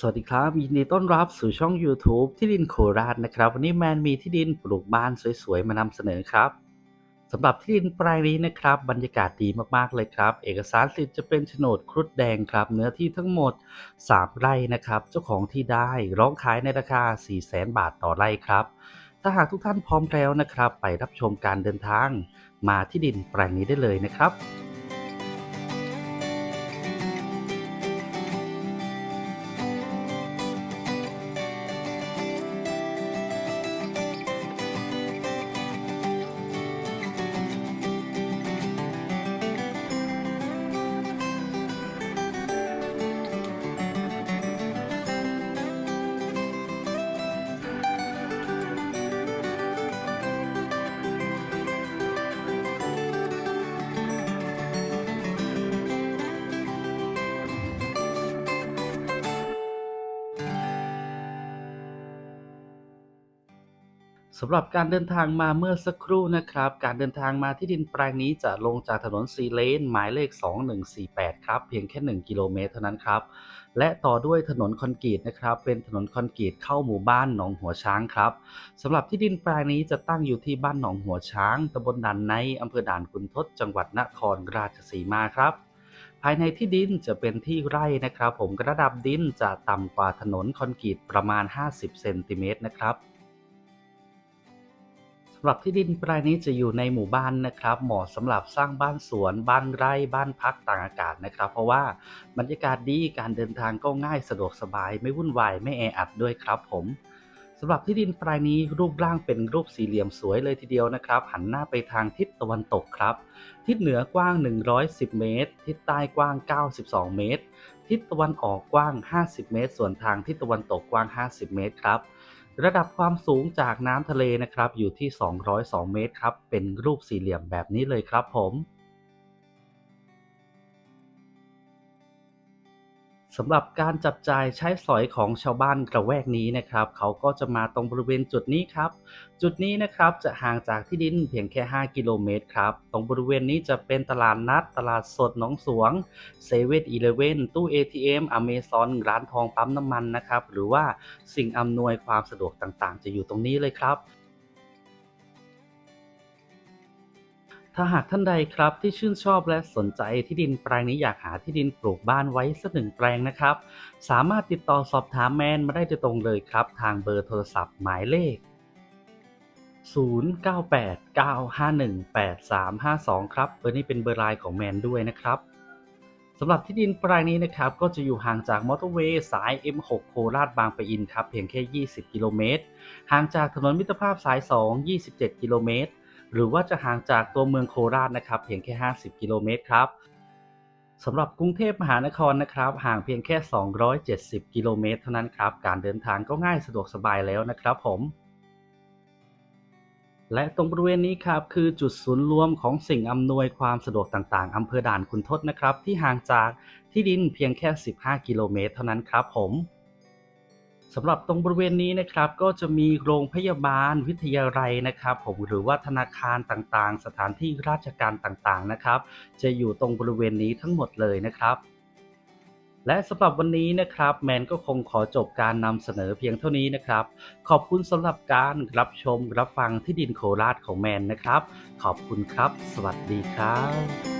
สวัสดีครับยินดีต้อนรับสู่ช่อง YouTube ที่ดินโคราชนะครับ วันนี้แมนมีที่ดินปลูกบ้านสวยๆ มานำเสนอครับสำหรับที่ดินแปลงนี้นะครับ บรรยากาศดีมากๆเลยครับ เอกสารสิทธิ์จะเป็นโฉนดครุฑแดงครับ เนื้อที่ทั้งหมด 3 ไร่นะครับ เจ้าของที่ได้ร้องขายในราคา 4 0 0 0 0 0บาทต่อไร่ครับ ถ้าหากทุกท่านพร้อมแล้วนะครับ ไปรับชมการเดินทาง มาที่ดินแปลงนี้ได้เลยนะครับ สำหรับการเดินทางมาเมื่อสักครู่นะครับ การเดินทางมาที่ดินแปลงนี้จะลงจากถนนซีเลน หมายเลข 2148 ครับ เพียงแค่ 1 กิโลเมตรเท่านั้นครับ และต่อด้วยถนนคอนกรีตนะครับ เป็นถนนคอนกรีตเข้าหมู่บ้านหนองหัวช้างครับสำหรับที่ดินแปลงนี้จะตั้งอยู่ที่บ้านหนองหัวช้างตำบลด่านในอำเภอด่านขุนทดจังหวัดนครราชสีมาครับภายในที่ดินจะเป็นที่ไร่นะครับ ผมระดับดินจะต่ำกว่าถนนคอนกรีตประมาณ 50เซนติเมตรนะครับ หรับที่ดินแปลงนี้จะอยู่ในหมู่บ้านนะครับ เหมาะสำหรับสร้างบ้านสวน บ้านไร่ บ้านพักต่างอากาศนะครับ เพราะว่าบรรยากาศดี การเดินทางก็ง่ายสะดวกสบาย ไม่วุ่นวาย ไม่แออัดด้วยครับผมสำหรับที่ดินแปลงนี้รูปร่างเป็นรูปสี่เหลี่ยมสวยเลยทีเดียวนะครับ หันหน้าไปทางทิศตะวันตกครับ ทิศเหนือกว้าง 110 เมตร ทิศใต้กว้าง 92 เมตร ทิศตะวันออกกว้าง 50 เมตร ส่วนทางทิศตะวันตกกว้าง 50 เมตรครับ ระดับความสูงจากน้ำทะเลนะครับ อยู่ที่ 202 เมตรครับ เป็นรูปสี่เหลี่ยมแบบนี้เลยครับผม สำหรับการจับจ่ายใช้สอยของชาวบ้านกระแวกนี้นะครับ เขาก็จะมาตรงบริเวณจุดนี้ครับ จุดนี้นะครับจะห่างจากที่ดินเพียงแค่ 5 กิโลเมตรครับ ตรงบริเวณนี้จะเป็นตลาดนัด ตลาดสดหนองสวงเซเว่นอีเลเว่นตู้ ATM อเมซอนร้านทองปั๊มน้ำมันนะครับ หรือว่าสิ่งอำนวยความสะดวกต่างๆ จะอยู่ตรงนี้เลยครับ ถ้าหากท่านใดครับที่ชื่นชอบและสนใจที่ดินแปลงนี้อยากหาที่ดินปลูกบ้านไว้สักหนึ่งแปลงนะครับ สามารถติดต่อสอบถามแมนมาได้โดยตรงเลยครับ ทางเบอร์โทรศัพท์หมายเลข 0989518352 ครับเบอร์นี้เป็นเบอร์ไลน์ของแมนด้วยนะครับสำหรับที่ดินแปลงนี้นะครับ ก็จะอยู่ห่างจากมอเตอร์เวย์สาย M6 โคราชบางปะอินครับ เพียงแค่ 20 กิโลเมตร ห่างจากถนนมิตรภาพสาย 2 27 กิโลเมตร หรือว่าจะห่างจากตัวเมืองโคราชนะครับเพียงแค่ 50 กิโลเมตรครับสำหรับกรุงเทพมหานครนะครับ ห่างเพียงแค่ 270 กิโลเมตรเท่านั้นครับ การเดินทางก็ง่ายสะดวกสบายแล้วนะครับผม และตรงบริเวณนี้ครับคือจุดศูนย์รวมของสิ่งอำนวยความสะดวกต่างๆอำเภอด่านคุณทศนะครับ ที่ห่างจากที่ดินเพียงแค่ 15 กิโลเมตรเท่านั้นครับผม สำหรับตรงบริเวณนี้นะครับก็จะมีโรงพยาบาลวิทยาลัยนะครับผมหรือว่าธนาคารต่างๆ สถานที่ราชการต่างๆนะครับ จะอยู่ตรงบริเวณนี้ทั้งหมดเลยนะครับและสำหรับวันนี้นะครับ แมนก็คงขอจบการนำเสนอเพียงเท่านี้นะครับ ขอบคุณสำหรับการรับชมรับฟังที่ดินโคราชของแมนนะครับ ขอบคุณครับ สวัสดีครับ